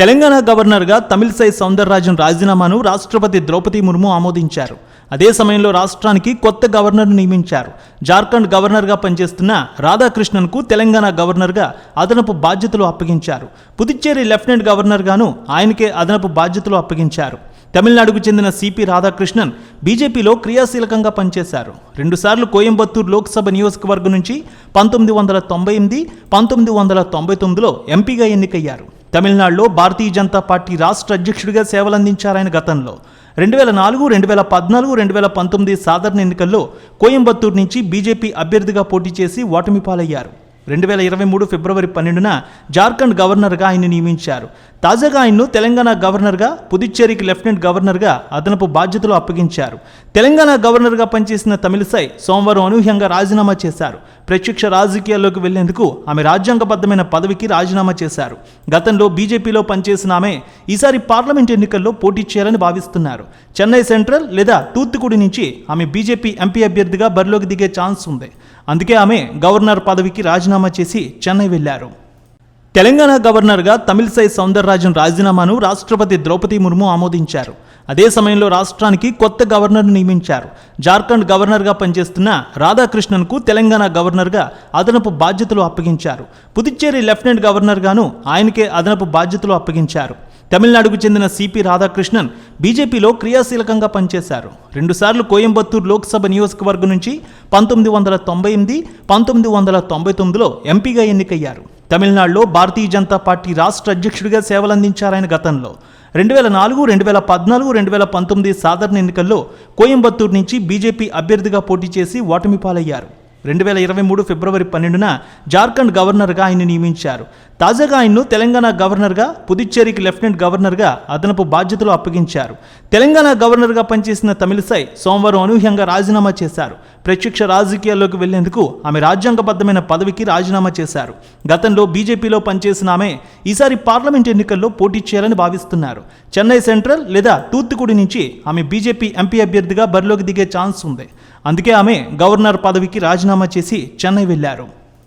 తెలంగాణ గవర్నర్గా తమిళసై సౌందరరాజన్ రాజీనామాను రాష్ట్రపతి ద్రౌపది ముర్ము ఆమోదించారు. అదే సమయంలో రాష్ట్రానికి కొత్త గవర్నర్ను నియమించారు. జార్ఖండ్ గవర్నర్గా పనిచేస్తున్న రాధాకృష్ణన్కు తెలంగాణ గవర్నర్గా అదనపు బాధ్యతలు అప్పగించారు. పుదుచ్చేరి లెఫ్టినెంట్ గవర్నర్గాను ఆయనకే అదనపు బాధ్యతలు అప్పగించారు. తమిళనాడుకు చెందిన సిపి రాధాకృష్ణన్ బీజేపీలో క్రియాశీలకంగా పనిచేశారు. రెండుసార్లు కోయంబత్తూర్ లోక్సభ నియోజకవర్గం నుంచి పంతొమ్మిది వందల తొంభై ఎనిమిది పంతొమ్మిది వందల తొంభై తొమ్మిదిలో ఎంపీగా ఎన్నికయ్యారు. తమిళనాడులో భారతీయ జనతా పార్టీ రాష్ట్ర అధ్యక్షుడిగా సేవలందించారాయన గతంలో. రెండు వేల నాలుగు రెండు వేల పద్నాలుగు రెండు వేల పంతొమ్మిది సాధారణ ఎన్నికల్లో కోయంబత్తూర్ నుంచి బీజేపీ అభ్యర్థిగా పోటీ చేసి ఓటమి పాలయ్యారు రెండు వేల ఇరవై మూడు ఫిబ్రవరి పన్నెండున జార్ఖండ్ గవర్నర్గా ఆయన నియమించారు. తాజాగా ఆయన్ను తెలంగాణ గవర్నర్గా పుదుచ్చేరికి లెఫ్టినెంట్ గవర్నర్గా అదనపు బాధ్యతలు అప్పగించారు. తెలంగాణ గవర్నర్గా పనిచేసిన తమిళసై సోమవారం అనూహ్యంగా రాజీనామా చేశారు. ప్రత్యక్ష రాజకీయాల్లోకి వెళ్ళేందుకు ఆమె రాజ్యాంగబద్ధమైన పదవికి రాజీనామా చేశారు. గతంలో బీజేపీలో పనిచేసిన ఆమె ఈసారి పార్లమెంట్ ఎన్నికల్లో పోటీ చేయాలని భావిస్తున్నారు. చెన్నై సెంట్రల్ లేదా తూత్తుకుడి నుంచి ఆమె బీజేపీ ఎంపీ అభ్యర్థిగా బరిలోకి దిగే ఛాన్స్ ఉంది. అందుకే ఆమె గవర్నర్ పదవికి రాజీనామా రాజీనామా చేసి చెన్నై వెళ్ళారు తెలంగాణ గవర్నర్గా తమిళసై సౌందరరాజన్ రాజీనామాను రాష్ట్రపతి ద్రౌపది ముర్ము ఆమోదించారు. అదే సమయంలో రాష్ట్రానికి కొత్త గవర్నర్ను నియమించారు. జార్ఖండ్ గవర్నర్గా పనిచేస్తున్న రాధాకృష్ణన్కు తెలంగాణ గవర్నర్గా అదనపు బాధ్యతలు అప్పగించారు. పుదుచ్చేరి లెఫ్టినెంట్ గవర్నర్గాను ఆయనకే అదనపు బాధ్యతలు అప్పగించారు. తమిళనాడుకు చెందిన సిపి రాధాకృష్ణన్ బీజేపీలో క్రియాశీలకంగా పనిచేశారు. రెండుసార్లు కోయంబత్తూర్ లోక్సభ నియోజకవర్గం నుంచి పంతొమ్మిది వందల తొంభై ఎనిమిది పంతొమ్మిది వందల తొంభై తొమ్మిదిలో ఎంపీగా ఎన్నికయ్యారు. తమిళనాడులో భారతీయ జనతా పార్టీ రాష్ట్ర అధ్యక్షుడిగా సేవలందించారాయన గతంలో. రెండు వేల నాలుగు రెండు వేల పద్నాలుగు రెండు వేల పంతొమ్మిది సాధారణ ఎన్నికల్లో కోయంబత్తూర్ నుంచి బీజేపీ అభ్యర్థిగా పోటీ చేసి ఓటమి పాలయ్యారు. రెండు వేల ఇరవై మూడు ఫిబ్రవరి పన్నెండున జార్ఖండ్ గవర్నర్గా ఆయన నియమించారు. తాజాగా ఆయన్ను తెలంగాణ గవర్నర్గా పుదుచ్చేరికి లెఫ్టినెంట్ గవర్నర్గా అదనపు బాధ్యతలు అప్పగించారు. తెలంగాణ గవర్నర్గా పనిచేసిన తమిళసై సోమవారం అనూహ్యంగా రాజీనామా చేశారు. ప్రత్యక్ష రాజకీయాల్లోకి వెళ్ళేందుకు ఆమె రాజ్యాంగబద్ధమైన పదవికి రాజీనామా చేశారు. గతంలో బీజేపీలో పనిచేసిన ఆమె ఈసారి పార్లమెంట్ ఎన్నికల్లో పోటీ చేయాలని భావిస్తున్నారు. చెన్నై సెంట్రల్ లేదా తూత్తుకుడి నుంచి ఆమె బీజేపీ ఎంపీ అభ్యర్థిగా బరిలోకి దిగే ఛాన్స్ ఉంది. అందుకే ఆమె గవర్నర్ పదవికి రాజీనామా చేసి చెన్నై వెళ్ళారు